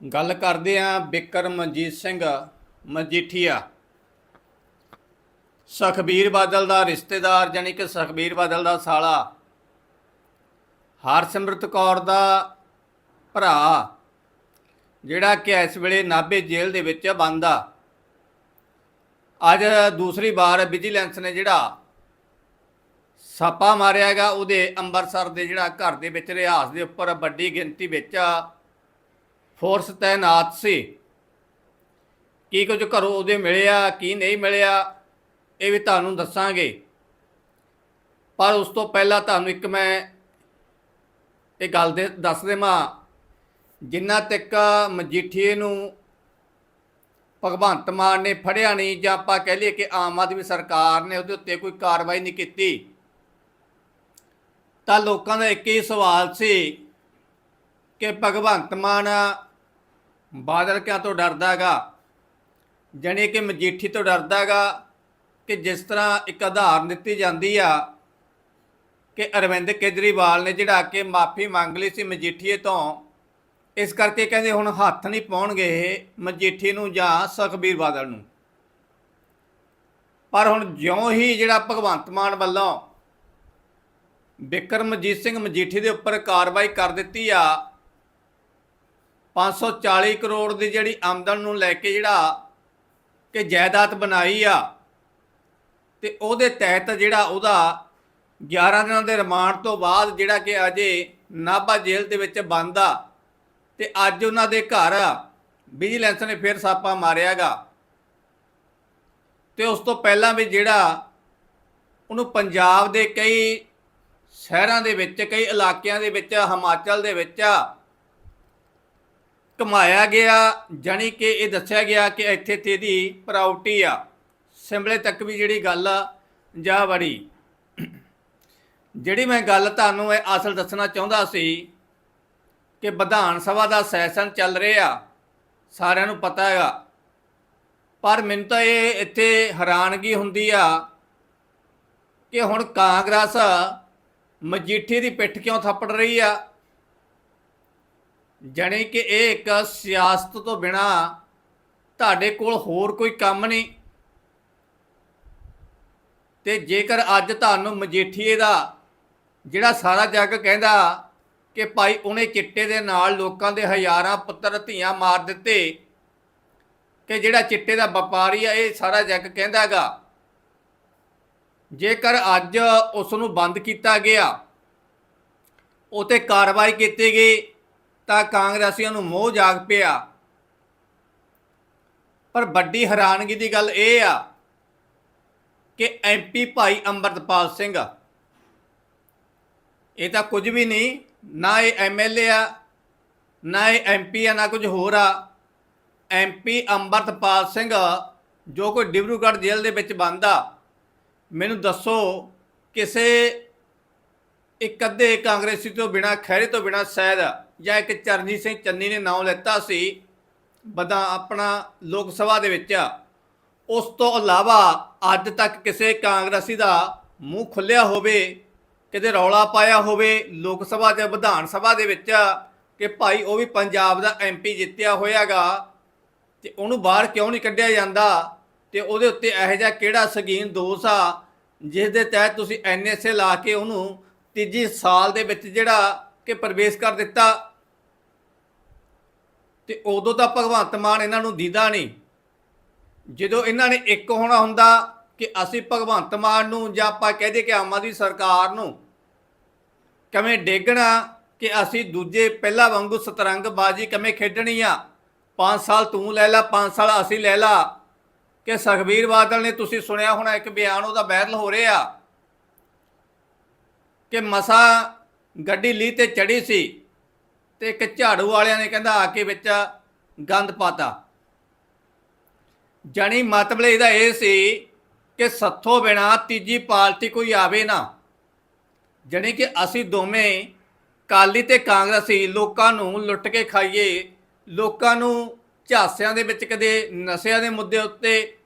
ਗੱਲ ਕਰਦੇ ਆਂ ਬਿਕਰਮਜੀਤ ਸਿੰਘ ਮਜੀਠੀਆ। ਸੁਖਬੀਰ ਬਾਦਲ ਦਾ ਰਿਸ਼ਤੇਦਾਰ ਜਾਨੀ ਕਿ ਸੁਖਬੀਰ ਬਾਦਲ ਦਾ ਸਾਲਾ। ਹਰਸਿਮਰਤ ਕੌਰ ਦਾ ਭਰਾ, ਜਿਹੜਾ ਕਿ ਇਸ ਵੇਲੇ ਨਾਭੇ ਜੇਲ੍ਹ ਦੇ ਵਿੱਚ ਬੰਦ ਆ। ਅੱਜ ਦੂਸਰੀ ਵਾਰ ਵਿਜੀਲੈਂਸ ਨੇ ਜਿਹੜਾ ਛਾਪਾ ਮਾਰਿਆ ਹੈਗਾ, ਉਹਦੇ ਅੰਮ੍ਰਿਤਸਰ ਦੇ ਜਿਹੜਾ ਘਰ ਦੇ ਵਿੱਚ ਰਿਹਾਸ ਦੇ ਉੱਪਰ ਵੱਡੀ ਗਿਣਤੀ ਵਿੱਚ ਫੋਰਸ ਤਾਇਨਾਤ ਸੀ। ਕੀ ਕੁਝ ਘਰੋਂ ਉਹਦੇ ਮਿਲਿਆ, ਕੀ ਨਹੀਂ ਮਿਲਿਆ, ਇਹ ਵੀ ਤੁਹਾਨੂੰ ਦੱਸਾਂਗੇ। ਪਰ ਉਸ ਤੋਂ ਪਹਿਲਾਂ ਤੁਹਾਨੂੰ ਇੱਕ ਮੈਂ ਇਹ ਗੱਲ ਦੇ ਦੱਸ ਦੇਵਾਂ, ਜਿੰਨਾ ਤੱਕ ਮਜੀਠੀਏ ਨੂੰ ਭਗਵੰਤ ਮਾਨ ਨੇ ਫੜਿਆ ਨਹੀਂ, ਜਾਂ ਆਪਾਂ ਕਹਿ ਲਈਏ ਕਿ ਆਮ ਆਦਮੀ ਸਰਕਾਰ ਨੇ ਉਹਦੇ ਉੱਤੇ ਕੋਈ ਕਾਰਵਾਈ ਨਹੀਂ ਕੀਤੀ, ਤਾਂ ਲੋਕਾਂ ਦਾ ਇੱਕ ਹੀ ਸਵਾਲ ਸੀ ਕਿ ਭਗਵੰਤ ਮਾਨ ਬਾਦਲ ਕਿਆ ਤੋਂ ਡਰਦਾ ਹੈਗਾ? ਜਾਣੀ ਕਿ ਮਜੀਠੀ ਤੋਂ ਡਰਦਾ ਹੈਗਾ ਕਿ ਜਿਸ ਤਰ੍ਹਾਂ ਇੱਕ ਆਧਾਰ ਦਿੱਤੀ ਜਾਂਦੀ ਆ ਕਿ ਅਰਵਿੰਦ ਕੇਜਰੀਵਾਲ ਨੇ ਜਿਹੜਾ ਕਿ ਮਾਫੀ ਮੰਗ ਲਈ ਸੀ ਮਜੀਠੀਏ ਤੋਂ, ਇਸ ਕਰਕੇ ਕਹਿੰਦੇ ਹੁਣ ਹੱਥ ਨਹੀਂ ਪਾਉਣਗੇ ਇਹ ਮਜੀਠੀ ਨੂੰ ਜਾਂ ਸੁਖਬੀਰ ਬਾਦਲ ਨੂੰ। ਪਰ ਹੁਣ ਜਿਉਂ ਹੀ ਜਿਹੜਾ ਭਗਵੰਤ ਮਾਨ ਵੱਲੋਂ ਬਿਕਰਮਜੀਤ ਸਿੰਘ ਮਜੀਠੀ ਦੇ ਉੱਪਰ ਕਾਰਵਾਈ ਕਰ ਦਿੱਤੀ ਆ 540 ਕਰੋੜ ਦੀ ਜਿਹੜੀ ਆਮਦਨ ਨੂੰ ਲੈ ਕੇ ਜਿਹੜਾ ਕਿ ਜਾਇਦਾਦ ਬਣਾਈ ਆ, ਤੇ ਉਹਦੇ ਤਹਿਤ ਜਿਹੜਾ ਉਹਦਾ 11 ਦਿਨਾਂ ਦੇ ਰਿਮਾਂਡ ਤੋਂ ਬਾਅਦ ਜਿਹੜਾ ਕਿ ਅਜੇ ਨਾਭਾ ਜੇਲ੍ਹ ਦੇ ਵਿੱਚ ਬੰਦ ਆ, ਤੇ ਅੱਜ ਉਹਨਾਂ ਦੇ ਘਰ ਵਿਜੀਲੈਂਸ ਨੇ ਫਿਰ ਛਾਪਾ ਮਾਰਿਆਗਾ ਤੇ ਉਸ ਤੋਂ ਪਹਿਲਾਂ ਵੀ ਜਿਹੜਾ ਉਹਨੂੰ ਪੰਜਾਬ ਦੇ ਕਈ ਸ਼ਹਿਰਾਂ ਦੇ ਵਿੱਚ, ਕਈ ਇਲਾਕਿਆਂ ਦੇ ਵਿੱਚ, ਹਿਮਾਚਲ ਦੇ ਵਿੱਚ ਕਮਾਇਆ ਗਿਆ, ਜਾਣੀ ਕਿ ਇਹ ਦੱਸਿਆ ਗਿਆ ਕਿ ਇੱਥੇ ਤੇ ਦੀ ਪ੍ਰਾਪਰਟੀ ਆ। ਸਿੰਬਲੇ ਤੱਕ ਵੀ ਜਿਹੜੀ ਗੱਲ ਆ, ਜਾ ਵੜੀ। ਜਿਹੜੀ ਮੈਂ ਗੱਲ ਤੁਹਾਨੂੰ ਇਹ ਅਸਲ ਦੱਸਣਾ ਚਾਹੁੰਦਾ ਸੀ ਕਿ ਵਿਧਾਨ ਸਭਾ ਦਾ ਸੈਸ਼ਨ ਚੱਲ ਰਿਹਾ, ਸਾਰਿਆਂ ਨੂੰ ਪਤਾ ਹੈਗਾ। ਪਰ ਮੈਨੂੰ ਤਾਂ ਇਹ ਇੱਥੇ ਹੈਰਾਨਗੀ ਹੁੰਦੀ ਆ ਕਿ ਹੁਣ ਕਾਂਗਰਸ ਮਜੀਠੀ ਦੀ ਪਿੱਠ ਕਿਉਂ ਥੱਪੜ ਰਹੀ ਆ? ਜਾਣੀ ਕਿ ਇਹ ਇੱਕ ਸਿਆਸਤ ਤੋਂ ਬਿਨਾ ਤੁਹਾਡੇ ਕੋਲ ਹੋਰ ਕੋਈ ਕੰਮ ਨਹੀਂ। ਤੇ ਜੇਕਰ ਅੱਜ ਤੁਹਾਨੂੰ ਮਜੀਠੀਏ ਦਾ ਜਿਹੜਾ ਸਾਰਾ ਜੱਗ ਕਹਿੰਦਾ ਕਿ ਭਾਈ ਉਹਨੇ ਚਿੱਟੇ ਦੇ ਨਾਲ ਲੋਕਾਂ ਦੇ ਹਜ਼ਾਰਾਂ ਪੁੱਤਰ ਧੀਆਂ ਮਾਰ ਦਿੱਤੇ ਕਿ ਜਿਹੜਾ ਚਿੱਟੇ ਦਾ ਵਪਾਰੀ ਆ, ਇਹ ਸਾਰਾ ਜੱਗ ਕਹਿੰਦਾਗਾ ਜੇਕਰ ਅੱਜ ਉਸ ਨੂੰ ਬੰਦ ਕੀਤਾ ਗਿਆ ਉਤੇ ਕਾਰਵਾਈ ਕੀਤੀ ਗਈ ਤਾਂ ਕਾਂਗਰਸੀਆਂ ਨੂੰ ਮੋਹ ਜਾਗ ਪਿਆ। ਪਰ ਵੱਡੀ ਹੈਰਾਨਗੀ ਦੀ ਗੱਲ ਇਹ ਆ ਕਿ ਐਮਪੀ ਭਾਈ ਅੰਮ੍ਰਿਤਪਾਲ ਸਿੰਘ, ਇਹ ਤਾਂ ਕੁਝ ਵੀ ਨਹੀਂ, ਨਾ ਇਹ ਐਮਐਲਏ ਆ, ਨਾ ਇਹ ਐਮਪੀ ਆ, ਨਾ ਕੁਝ ਹੋਰ ਆ। ਐਮਪੀ ਅੰਮ੍ਰਿਤਪਾਲ ਸਿੰਘ ਜੋ ਕੋਈ ਡਿਬਰੂਗੜ੍ਹ ਜੇਲ੍ਹ ਦੇ ਵਿੱਚ ਬੰਦਾ ਮੈਨੂੰ ਦੱਸੋ ਕਿਸੇ ਇੱਕ ਅੱਧੇ ਕਾਂਗਰਸੀ ਤੋਂ ਬਿਨਾ ਖੈਰੇ ਤੋਂ ਬਿਨਾ ਸ਼ਾਇਦ ਜਾਂ ਇੱਕ ਚਰਨਜੀਤ ਸਿੰਘ ਚੰਨੀ ਨੇ ਨਾਮ ਲੈਤਾ ਸੀ, ਬਦਾ ਆਪਣਾ ਲੋਕ ਸਭਾ ਦੇ ਵਿੱਚ ਉਸ ਤੋਂ ਇਲਾਵਾ ਅੱਜ ਤੱਕ ਕਿਸੇ ਕਾਂਗਰਸੀ ਦਾ ਮੂੰਹ ਖੁੱਲਿਆ ਹੋਵੇ, ਕਿਤੇ ਰੌਲਾ ਪਾਇਆ ਹੋਵੇ ਲੋਕ ਸਭਾ ਜਾਂ ਵਿਧਾਨ ਸਭਾ ਦੇ ਵਿੱਚ ਕਿ ਭਾਈ ਉਹ ਵੀ ਪੰਜਾਬ ਦਾ ਐਮਪੀ ਜਿੱਤਿਆ ਹੋਇਆਗਾ, ਤੇ ਉਹਨੂੰ ਬਾਹਰ ਕਿਉਂ ਨਹੀਂ ਕੱਢਿਆ ਜਾਂਦਾ? ਤੇ ਉਹਦੇ ਉੱਤੇ ਇਹੋ ਜਿਹਾ ਕਿਹੜਾ ਸਗੀਨ ਦੋਸ਼ ਆ ਜਿਸ ਦੇ ਤਹਿਤ ਤੁਸੀਂ ਐਨਐਸਏ ਲਾ ਕੇ ਉਹਨੂੰ ਤੀਜੀ ਸਾਲ ਦੇ ਵਿੱਚ ਜਿਹੜਾ ਕਿ ਪ੍ਰਵੇਸ਼ ਕਰ ਦਿੱਤਾ। ਤੇ ਉਦੋਂ ਤਾਂ ਭਗਵੰਤ ਮਾਨ ਇਹਨਾਂ ਨੂੰ ਦੀਦਾ ਨਹੀਂ। ਜਦੋਂ ਇਹਨਾਂ ਨੇ ਇੱਕ ਹੋਣਾ ਹੁੰਦਾ ਕਿ ਅਸੀਂ ਭਗਵੰਤ ਮਾਨ ਨੂੰ ਜਾਂ ਆਪਾਂ ਕਹਦੇ ਕਿ ਆਮ ਆਦਮੀ ਸਰਕਾਰ ਨੂੰ ਕਿਵੇਂ ਡੇਗਣਾ ਕਿ ਅਸੀਂ ਦੂਜੇ ਪਹਿਲਾ ਵਾਂਗੂ ਸਤਰੰਗ ਬਾਜੀ ਕਿਵੇਂ ਖੇਡਣੀ ਆ? 5 ਸਾਲ ਤੂੰ ਲੈ ਲੈ 5 ਸਾਲ ਅਸੀਂ ਲੈ ਲਾ। ਕਿ ਸੁਖਬੀਰ ਬਾਦਲ ਨੇ ਤੁਸੀਂ ਸੁਣਿਆ ਹੋਣਾ ਇੱਕ ਬਿਆਨ ਉਹਦਾ ਵਾਇਰਲ ਹੋ ਰਿਹਾ। ਕਿ ਮਸਾ ਗੱਡੀ ਲੀ ਤੇ ਚੜੀ ਸੀ ਤੇ ਇੱਕ ਝਾੜੂ ਵਾਲਿਆਂ ਨੇ ਕਹਿੰਦਾ ਆ ਕੇ ਵਿੱਚ ਗੰਦ ਪਾਤਾ। ਜਾਣੀ ਮਤਲਬ ਇਹਦਾ ਇਹ ਸੀ ਕਿ ਸੱਥੋਂ ਬਿਨਾ ਤੀਜੀ ਪਾਰਟੀ ਕੋਈ ਆਵੇ ਨਾ। ਜਾਣੀ ਕਿ ਅਸੀਂ ਦੋਵੇਂ ਕਾਲੀ ਤੇ ਕਾਂਗਰਸੀ ਲੋਕਾਂ ਨੂੰ ਲੁੱਟ ਕੇ ਖਾਈਏ, ਲੋਕਾਂ ਨੂੰ ਝਾਸਿਆਂ ਦੇ ਵਿੱਚ ਕਦੇ ਨਸ਼ਿਆਂ ਦੇ ਮੁੱਦੇ ਉੱਤੇ,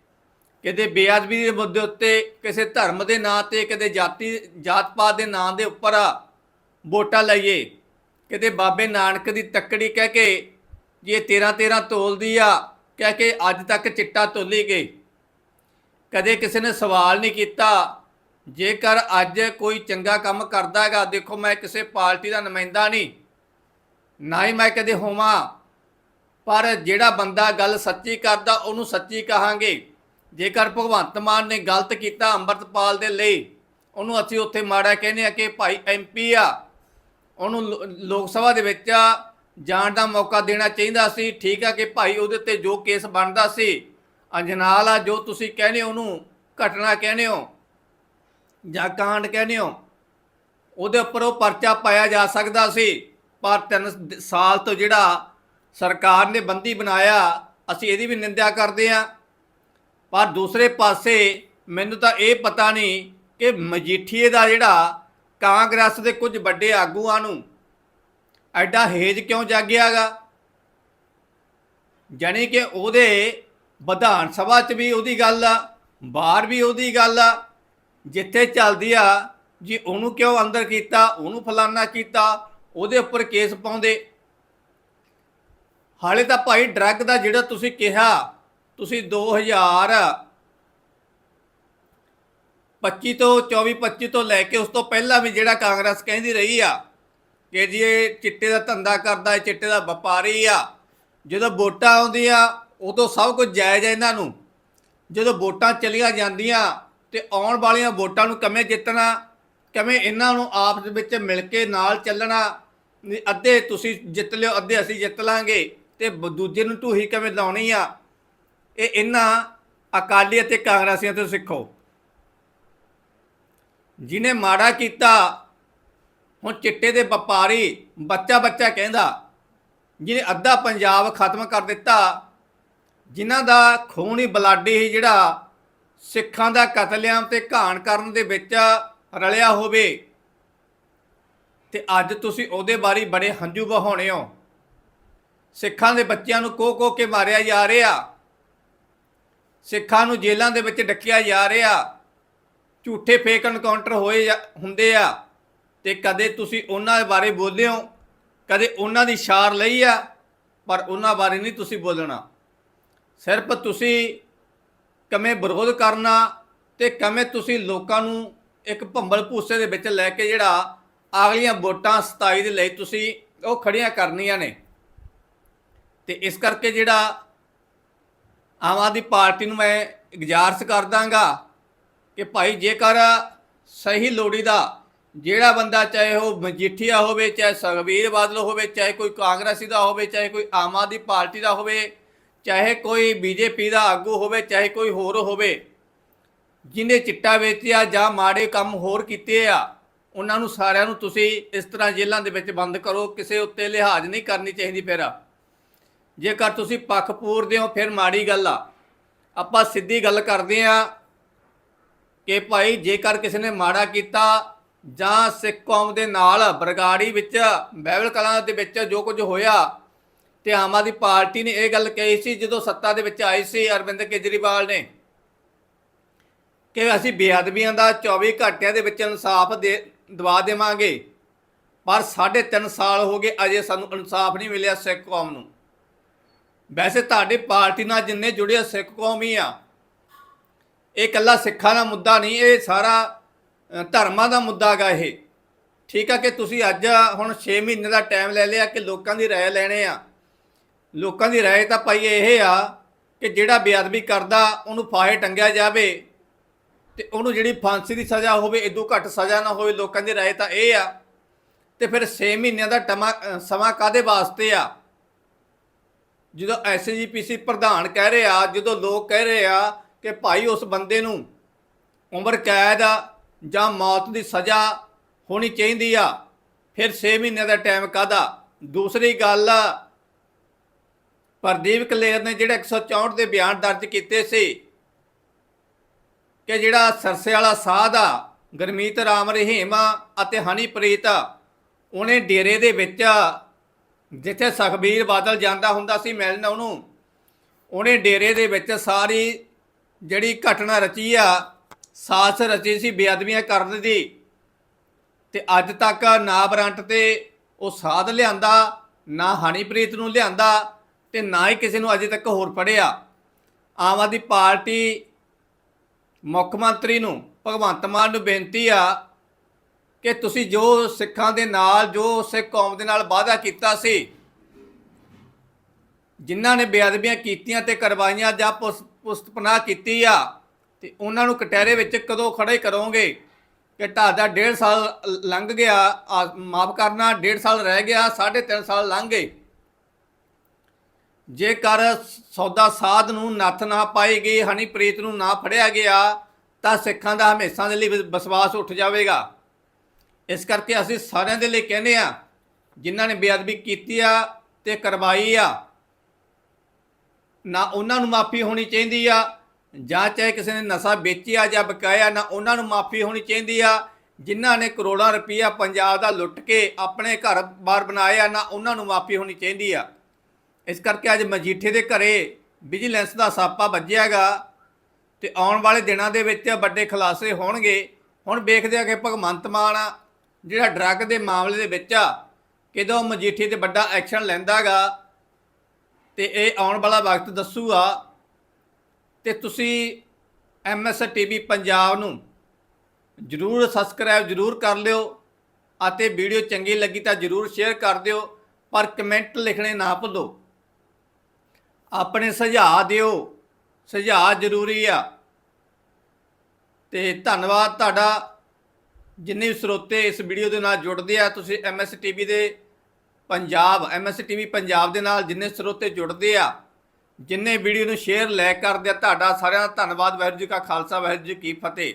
ਕਦੇ ਬੇਅਦਬੀ ਦੇ ਮੁੱਦੇ ਉੱਤੇ, ਕਿਸੇ ਧਰਮ ਦੇ ਨਾਂ ਤੇ, ਕਦੇ ਜਾਤੀ ਜਾਤ ਪਾਤ ਦੇ ਨਾਂ ਦੇ ਉੱਪਰ ਵੋਟਾਂ ਲਈਏ। ਕਿਤੇ ਬਾਬੇ ਨਾਨਕ ਦੀ ਤੱਕੜੀ ਕਹਿ ਕੇ ਜੇ ਇਹ 13 13 ਤੋਲਦੀ ਆ, ਕਹਿ ਕੇ ਅੱਜ ਤੱਕ ਚਿੱਟਾ ਤੋਲੀ ਗਈ। ਕਦੇ ਕਿਸੇ ਨੇ ਸਵਾਲ ਨਹੀਂ ਕੀਤਾ। ਜੇਕਰ ਅੱਜ ਕੋਈ ਚੰਗਾ ਕੰਮ ਕਰਦਾ ਹੈਗਾ, ਦੇਖੋ ਮੈਂ ਕਿਸੇ ਪਾਰਟੀ ਦਾ ਨੁਮਾਇੰਦਾ ਨਹੀਂ, ਨਾ ਹੀ ਮੈਂ ਕਦੇ ਹੋਵਾਂ। ਪਰ ਜਿਹੜਾ ਬੰਦਾ ਗੱਲ ਸੱਚੀ ਕਰਦਾ, ਉਹਨੂੰ ਸੱਚੀ ਕਹਾਂਗੇ। ਜੇਕਰ ਭਗਵੰਤ ਮਾਨ ਨੇ ਗਲਤ ਕੀਤਾ ਅੰਮ੍ਰਿਤਪਾਲ ਦੇ ਲਈ, ਉਹਨੂੰ ਅਸੀਂ ਉੱਥੇ ਮਾੜਾ ਕਹਿੰਦੇ ਆ ਕਿ ਭਾਈ ਐਮਪੀ ਆ। ਉਹਨੂੰ ਲੋ- ਲੋਕ ਸਭਾ ਦੇ ਵਿੱਚ ਜਾਣ ਦਾ ਮੌਕਾ ਦੇਣਾ ਚਾਹੀਦਾ ਸੀ। ਠੀਕ ਆ ਕਿ ਭਾਈ ਉਹਦੇ ਤੇ ਜੋ ਕੇਸ ਬਣਦਾ ਸੀ, ਅੰਜਨਾਲ ਆ, ਜੋ ਤੁਸੀਂ ਕਹਿੰਦੇ ਹੋ ਉਹਨੂੰ ਘਟਨਾ ਕਹਿੰਦੇ ਹੋ ਜਾਂ ਕਾਂਡ ਕਹਿੰਦੇ ਹੋ, ਉਹਦੇ ਉੱਪਰ ਉਹ ਪਰਚਾ ਪਾਇਆ ਜਾ ਸਕਦਾ ਸੀ। ਪਰ 3 ਸਾਲ ਤੋਂ ਜਿਹੜਾ ਸਰਕਾਰ ਨੇ ਬੰਦੀ ਬਣਾਇਆ, ਅਸੀਂ ਇਹਦੀ ਵੀ ਨਿੰਦਿਆ ਕਰਦੇ ਹਾਂ। ਪਰ ਦੂਸਰੇ ਪਾਸੇ ਮੈਨੂੰ ਤਾਂ ਇਹ ਪਤਾ ਨਹੀਂ ਕਿ ਮਜੀਠੀਏ ਦਾ ਜਿਹੜਾ ਕਾਂਗਰਸ ਦੇ ਕੁਝ ਵੱਡੇ ਆਗੂਆਂ ਨੂੰ ਐਡਾ ਹੇਜ ਕਿਉਂ ਜਾਗਿਆਗਾ ਜਾਣੀ ਕਿ ਉਹਦੇ ਵਿਧਾਨ ਸਭਾ 'ਚ ਵੀ ਉਹਦੀ ਗੱਲ ਆ, ਬਾਹਰ ਵੀ ਉਹਦੀ ਗੱਲ ਆ, ਜਿੱਥੇ ਚੱਲਦੀ ਆ, ਜੀ ਉਹਨੂੰ ਕਿਉਂ ਅੰਦਰ ਕੀਤਾ, ਉਹਨੂੰ ਫਲਾਨਾ ਕੀਤਾ, ਉਹਦੇ ਉੱਪਰ ਕੇਸ ਪਾਉਂਦੇ। ਹਾਲੇ ਤਾਂ ਭਾਈ ਡਰੱਗ ਦਾ ਜਿਹੜਾ ਤੁਸੀਂ ਕਿਹਾ, ਤੁਸੀਂ 2000 25 ਤੋਂ 24 25 ਤੋਂ ਲੈ ਕੇ ਉਸ ਤੋਂ ਪਹਿਲਾਂ ਵੀ ਜਿਹੜਾ ਕਾਂਗਰਸ ਕਹਿੰਦੀ ਰਹੀ ਆ ਕਿ ਜੀ ਇਹ ਚਿੱਟੇ ਦਾ ਧੰਦਾ ਕਰਦਾ ਹੈ ਚਿੱਟੇ ਦਾ ਵਪਾਰੀ ਆ, ਜਦੋਂ ਵੋਟਾਂ ਆਉਂਦੀਆਂ, ਉਦੋਂ ਸਭ ਕੁਝ ਜਾਇਜ਼ ਹੈ ਇਹਨਾਂ ਨੂੰ। ਜਦੋਂ ਵੋਟਾਂ ਚਲੀਆਂ ਜਾਂਦੀਆਂ ਤੇ ਆਉਣ ਵਾਲੀਆਂ ਵੋਟਾਂ ਨੂੰ ਕਿਵੇਂ ਜਿੱਤਣਾ, ਕਿਵੇਂ ਇਹਨਾਂ ਨੂੰ ਆਪਸ ਵਿੱਚ ਮਿਲ ਕੇ ਨਾਲ ਚੱਲਣਾ ਅੱਧੇ ਤੁਸੀਂ ਜਿੱਤ ਲਿਓ, ਅੱਧੇ ਅਸੀਂ ਜਿੱਤ ਲਾਂਗੇ ਤੇ ਦੂਜੇ ਨੂੰ ਢੂਹੀ ਕਿਵੇਂ ਲਾਉਣੀ ਆ, ਇਹ ਇਹਨਾਂ ਅਕਾਲੀ ਅਤੇ ਕਾਂਗਰਸੀਆਂ ਤੋਂ ਸਿੱਖੋ। ਜਿਹਨੇ ਮਾੜਾ ਕੀਤਾ, ਹੁਣ ਚਿੱਟੇ ਦੇ ਵਪਾਰੀ ਬੱਚਾ ਬੱਚਾ ਕਹਿੰਦਾ, ਜਿਹਨੇ ਅੱਧਾ ਪੰਜਾਬ ਖਤਮ ਕਰ ਦਿੱਤਾ, ਜਿਨ੍ਹਾਂ ਦਾ ਖੂਨ ਹੀ ਬਲਾਡੀ ਹੀ ਜਿਹੜਾ ਸਿੱਖਾਂ ਦਾ ਕਤਲੇਆਮ ਤੇ ਘਾਣ ਕਰਨ ਦੇ ਵਿੱਚ ਰਲਿਆ ਹੋਵੇ, ਤੇ ਅੱਜ ਤੁਸੀਂ ਉਹਦੇ ਬਾਰੇ ਬੜੇ ਹੰਝੂ ਵਹਾਉਣੇ ਹੋ। ਸਿੱਖਾਂ ਦੇ ਬੱਚਿਆਂ ਨੂੰ ਕੋ ਕੋ ਕੇ ਮਾਰਿਆ ਜਾ ਰਿਹਾ। ਸਿੱਖਾਂ ਨੂੰ ਜੇਲ੍ਹਾਂ ਦੇ ਵਿੱਚ ਡੱਕਿਆ ਜਾ ਰਿਹਾ। ਝੂਠੇ ਫੇਕ ਐਨਕਾਊਂਟਰ ਹੋਏ ਹੁੰਦੇ ਆ। ਤੇ ਕਦੇ ਤੁਸੀਂ ਉਹਨਾਂ ਬਾਰੇ ਬੋਲਦੇ ਹੋ, ਕਦੇ ਉਹਨਾਂ ਦੀ ਸ਼ਾਰ ਲਈ ਆ, ਪਰ ਉਹਨਾਂ ਬਾਰੇ ਨਹੀਂ ਤੁਸੀਂ ਬੋਲਣਾ। ਸਿਰਫ ਤੁਸੀਂ ਕਮੇ ਵਿਰੋਧ ਕਰਨਾ ਤੇ ਕਮੇ ਤੁਸੀਂ ਲੋਕਾਂ ਨੂੰ ਇੱਕ ਭੰਬਲ ਭੂਸੇ ਦੇ ਵਿੱਚ ਲੈ ਕੇ ਜਿਹੜਾ ਅਗਲੀਆਂ ਵੋਟਾਂ 27 ਦੇ ਲਈ ਤੁਸੀਂ ਉਹ ਖੜੀਆਂ ਕਰਨੀਆਂ ਨੇ। ਤੇ ਇਸ ਕਰਕੇ ਜਿਹੜਾ ਆਮ ਆਦਮੀ ਪਾਰਟੀ ਨੂੰ ਮੈਂ ਗੁਜ਼ਾਰਿਸ਼ ਕਰ ਦਾਂਗਾ ਕਿ ਭਾਈ ਜੇਕਰ ਸਹੀ ਲੋੜੀ ਦਾ ਜਿਹੜਾ ਬੰਦਾ ਚਾਹੇ ਉਹ ਮਜੀਠੀਆ ਹੋਵੇ, ਚਾਹੇ ਸੁਖਬੀਰ ਬਾਦਲ ਹੋਵੇ, ਚਾਹੇ ਕੋਈ ਕਾਂਗਰਸੀ ਦਾ ਹੋਵੇ, ਚਾਹੇ ਕੋਈ ਆਮ ਆਦਮੀ ਪਾਰਟੀ ਦਾ ਹੋਵੇ, ਚਾਹੇ ਕੋਈ ਬੀਜੇਪੀ ਦਾ ਆਗੂ ਹੋਵੇ, ਚਾਹੇ ਕੋਈ ਹੋਰ ਹੋਵੇ ਜਿਹਨੇ ਚਿੱਟਾ ਵੇਚਿਆ ਜਾਂ ਮਾੜੇ ਕੰਮ ਹੋਰ ਕੀਤੇ ਆ, ਉਹਨਾਂ ਨੂੰ ਸਾਰਿਆਂ ਨੂੰ ਤੁਸੀਂ ਇਸ ਤਰ੍ਹਾਂ ਜੇਲ੍ਹਾਂ ਦੇ ਵਿੱਚ ਬੰਦ ਕਰੋ, ਕਿਸੇ ਉੱਤੇ ਲਿਹਾਜ਼ ਨਹੀਂ ਕਰਨੀ ਚਾਹੀਦੀ ਫਿਰ। ਜੇਕਰ ਤੁਸੀਂ ਪੱਖ ਪੂਰਦੇ ਹੋ, ਫਿਰ ਮਾੜੀ ਗੱਲ ਆ। ਆਪਾਂ ਸਿੱਧੀ ਗੱਲ ਕਰਦੇ ਆ ਕਿ ਭਾਈ ਜੇਕਰ ਕਿਸੇ ਨੇ ਮਾੜਾ ਕੀਤਾ ਜਾਂ ਸਿੱਖ ਕੌਮ ਦੇ ਨਾਲ ਬਰਗਾੜੀ ਵਿੱਚ, ਬਹਿਬਲ ਕਲਾਂ ਦੇ ਵਿੱਚ ਜੋ ਕੁਝ ਹੋਇਆ, ਤੇ ਆਮ ਆਦਮੀ ਪਾਰਟੀ ਨੇ ਇਹ ਗੱਲ ਕਹੀ ਸੀ ਜਦੋਂ ਸੱਤਾ ਦੇ ਵਿੱਚ ਆਈ ਸੀ ਅਰਵਿੰਦ ਕੇਜਰੀਵਾਲ ਨੇ ਕਿ ਅਸੀਂ ਬੇਅਦਬੀਆਂ ਦਾ 24 ਘੰਟਿਆਂ ਦੇ ਵਿੱਚ ਇਨਸਾਫ ਦੇ, ਦਵਾ ਦੇਵਾਂਗੇ। ਪਰ 3.5 ਸਾਲ ਹੋ ਗਏ ਅਜੇ ਸਾਨੂੰ ਇਨਸਾਫ ਨਹੀਂ ਮਿਲਿਆ ਸਿੱਖ ਕੌਮ ਨੂੰ। ਵੈਸੇ ਤੁਹਾਡੀ ਪਾਰਟੀ ਨਾਲ ਜਿੰਨੇ ਜੁੜੇ ਸਿੱਖ ਕੌਮ ਹੀ ਆ। ਇਹ ਇਕੱਲਾ ਸਿੱਖਾਂ ਦਾ ਮੁੱਦਾ ਨਹੀਂ ਇਹ ਸਾਰਾ ਅ, ਧਰਮਾਂ ਦਾ ਮੁੱਦਾ ਗਾ ਇਹ ਠੀਕ ਆ ਕਿ ਤੁਸੀਂ ਅੱਜ ਹੁਣ 6 ਮਹੀਨੇ ਦਾ ਟਾਈਮ ਲੈ ਲਿਆ ਕਿ ਲੋਕਾਂ ਦੀ رائے ਲੈਣੇ ਆ ਲੋਕਾਂ ਦੀ رائے ਤਾਂ ਭਾਈ ਇਹ ਆ ਕਿ ਜਿਹੜਾ ਬੇਅਦਬੀ ਕਰਦਾ ਉਹਨੂੰ ਫਾਹੇ ਟੰਗਿਆ ਜਾਵੇ ਤੇ ਉਹਨੂੰ ਜਿਹੜੀ ਫਾਂਸੀ ਦੀ ਸਜ਼ਾ ਹੋਵੇ ਇਦੋਂ ਘੱਟ ਸਜ਼ਾ ਨਾ ਹੋਵੇ ਲੋਕਾਂ ਦੀ رائے ਤਾਂ ਇਹ ਆ ਤੇ ਫਿਰ 6 ਮਹੀਨਿਆਂ ਦਾ ਟਮਾ ਅ, ਸਮਾਂ ਕਾਦੇ ਵਾਸਤੇ ਆ ਜਦੋਂ ਐਸਜੀਪੀਸੀ ਪ੍ਰਧਾਨ ਕਹਿ ਰਹੇ ਆ ਜਦੋਂ ਲੋਕ ਕਹਿ ਰਹੇ ਆ ਕਿ ਭਾਈ ਉਸ ਬੰਦੇ ਨੂੰ ਉਮਰ ਕੈਦ ਜਾਂ ਮੌਤ ਦੀ ਸਜ਼ਾ ਹੋਣੀ ਚਾਹੀਦੀ ਆ, ਫਿਰ 6 ਮਹੀਨੇ ਦਾ ਟਾਈਮ ਕਾਦਾ ਦੂਸਰੀ ਗੱਲ, ਪ੍ਰਦੀਪ ਕਲੇਰ ਨੇ ਜਿਹੜਾ 164 ਦੇ ਬਿਆਨ ਦਰਜ ਕੀਤੇ ਸੀ ਕਿ ਜਿਹੜਾ ਸਰਸੇ ਵਾਲਾ ਸਾਧ ਆ, ਗਰਮੀਤ ਰਾਮ ਰਹੀਮ ਅਤੇ ਹਨੀਪ੍ਰੀਤ ਉਹਨੇ ਡੇਰੇ ਦੇ ਵਿੱਚ, ਜਿੱਥੇ ਸੁਖਬੀਰ ਬਾਦਲ ਜਾਂਦਾ ਹੁੰਦਾ ਸੀ ਮਿਲਣ ਉਹਨੂੰ ਉਹਨੇ ਡੇਰੇ ਦੇ ਵਿੱਚ ਸਾਰੀ ਜਿਹੜੀ ਘਟਨਾ ਰਚੀ ਆ, ਸਾਸ ਰਚੀ ਸੀ, ਬੇਅਦਬੀਆਂ ਕਰਨ ਦੀ। ਤੇ ਅੱਜ ਤੱਕ ਨਾ ਬਰੰਟ ਤੇ ਉਹ ਸਾਧ ਲਿਆਂਦਾ, ਨਾ ਹਨੀਪ੍ਰੀਤ ਨੂੰ ਲਿਆਂਦਾ ਤੇ ਨਾ ਹੀ ਕਿਸੇ ਨੂੰ ਅਜੇ ਤੱਕ ਹੋਰ ਫੜਿਆ। ਆਮ ਆਦਮੀ ਪਾਰਟੀ ਮੁੱਖ ਮੰਤਰੀ ਨੂੰ ਭਗਵੰਤ ਮਾਨ ਨੂੰ ਬੇਨਤੀ ਆ ਕਿ ਤੁਸੀਂ ਜੋ ਸਿੱਖਾਂ ਦੇ ਨਾਲ, ਜੋ ਸਿੱਖ ਕੌਮ ਦੇ ਨਾਲ ਵਾਅਦਾ ਕੀਤਾ ਸੀ, ਜਿਨ੍ਹਾਂ ਨੇ ਬੇਅਦਬੀਆਂ ਕੀਤੀਆਂ ਤੇ ਕਰਵਾਈਆਂ ਜਾਂ ਪੁਸ- ਕੀਤੀ ਆ ਤੇ ਉਹਨਾਂ ਨੂੰ ਕਟਹਿਰੇ ਵਿੱਚ ਕਦੋਂ ਖੜੇ ਕਰੋਗੇ? ਕਿ ਢਾਦਾ ਡੇਢ ਸਾਲ ਲੰਘ ਗਿਆ ਮਾਫ ਕਰਨਾ, ਡੇਢ ਸਾਲ ਰਹਿ ਗਿਆ 3.5 ਸਾਲ ਲੰਘ ਗਏ। ਜੇਕਰ ਸੌਦਾ ਸਾਧ ਨੂੰ ਨੱਥ ਨਾ ਪਾਈ ਗਈ, ਹਨੀਪ੍ਰੀਤ ਨੂੰ ਨਾ ਫੜਿਆ ਗਿਆ, ਤਾਂ ਸਿੱਖਾਂ ਦਾ ਹਮੇਸ਼ਾ ਦੇ ਲਈ ਵਿਸ਼ਵਾਸ ਉੱਠ ਜਾਵੇਗਾ। ਇਸ ਕਰਕੇ ਅਸੀਂ ਸਾਰਿਆਂ ਦੇ ਲਈ ਕਹਿੰਦੇ ਆ ਜਿਨ੍ਹਾਂ ਨੇ ਬੇਅਦਬੀ ਕੀਤੀ ਆ ਤੇ ਕਰਵਾਈ ਆ ਨਾ ਉਹਨਾਂ ਨੂੰ ਮਾਫੀ ਹੋਣੀ ਚਾਹੀਦੀ ਆ, ਜਾਂ ਚਾਹੇ ਕਿਸੇ ਨੇ ਨਸ਼ਾ ਵੇਚਿਆ ਜਾਂ ਬਕਾਇਆ, ਨਾ ਉਹਨਾਂ ਨੂੰ ਮਾਫੀ ਹੋਣੀ ਚਾਹੀਦੀ ਆ। ਜਿਨ੍ਹਾਂ ਨੇ ਕਰੋੜਾਂ ਰੁਪਈਆ ਪੰਜਾਬ ਦਾ ਲੁੱਟ ਕੇ ਆਪਣੇ ਘਰ-ਬਾਰ ਬਣਾਇਆ, ਨਾ ਉਹਨਾਂ ਨੂੰ ਮਾਫੀ ਹੋਣੀ ਚਾਹੀਦੀ ਆ। ਇਸ ਕਰਕੇ ਅੱਜ ਮਜੀਠੇ ਦੇ ਘਰੇ ਵਿਜੀਲੈਂਸ ਦਾ ਸਾਪਾ ਵੱਜਿਆਗਾ ਤੇ ਆਉਣ ਵਾਲੇ ਦਿਨਾਂ ਦੇ ਵਿੱਚ ਵੱਡੇ ਖੁਲਾਸੇ ਹੋਣਗੇ। ਹੁਣ ਵੇਖਦੇ ਆ ਕਿ ਭਗਵੰਤ ਮਾਨ ਜਿਹੜਾ ਡਰੱਗ ਦੇ ਮਾਮਲੇ ਦੇ ਵਿੱਚ ਆ, ਕਿਦੋਂ ਮਜੀਠੇ ਤੇ ਵੱਡਾ ਐਕਸ਼ਨ ਲੈਂਦਾਗਾ ਤੇ ਇਹ ਆਉਣ ਵਾਲਾ ਵਕਤ ਦੱਸੂਗਾ ਤੇ ਤੁਸੀਂ ਐਮਐਸ ਟੀਵੀ ਪੰਜਾਬ ਨੂੰ ਜਰੂਰ ਸਬਸਕ੍ਰਾਈਬ ਜਰੂਰ ਕਰ ਲਿਓ ਅਤੇ ਵੀਡੀਓ ਚੰਗੀ ਲੱਗੀ ਤਾਂ ਜਰੂਰ ਸ਼ੇਅਰ ਕਰ ਦਿਓ, ਪਰ ਕਮੈਂਟ ਲਿਖਣੇ ਨਾ ਭੁੱਲੋ। ਆਪਣੇ ਸੁਝਾਅ ਦਿਓ। ਸੁਝਾਅ ਜ਼ਰੂਰੀ ਆ। ਤੇ ਧੰਨਵਾਦ ਤੁਹਾਡਾ। ਜਿੰਨੇ ਵੀ ਸਰੋਤੇ ਇਸ ਵੀਡੀਓ ਦੇ ਨਾਲ ਜੁੜਦੇ ਆ, ਤੁਸੀਂ ਐਮਐਸ ਟੀਵੀ ਦੇ ਪੰਜਾਬ ਐਮਐਸ ਟੀਵੀ ਪੰਜਾਬ ਦੇ ਨਾਲ ਜਿੰਨੇ ਸਰੋਤੇ ਜੁੜਦੇ ਆ, ਜਿੰਨੇ ਵੀਡੀਓ ਨੂੰ ਸ਼ੇਅਰ ਲੈ ਕਰਦੇ ਆ, ਤੁਹਾਡਾ ਸਾਰਿਆਂ ਦਾ ਧੰਨਵਾਦ, ਵਾਹਿਗੁਰੂ ਜੀ ਕਾ ਖਾਲਸਾ, ਵਾਹਿਗੁਰੂ ਜੀ ਕੀ ਫਤਿਹ।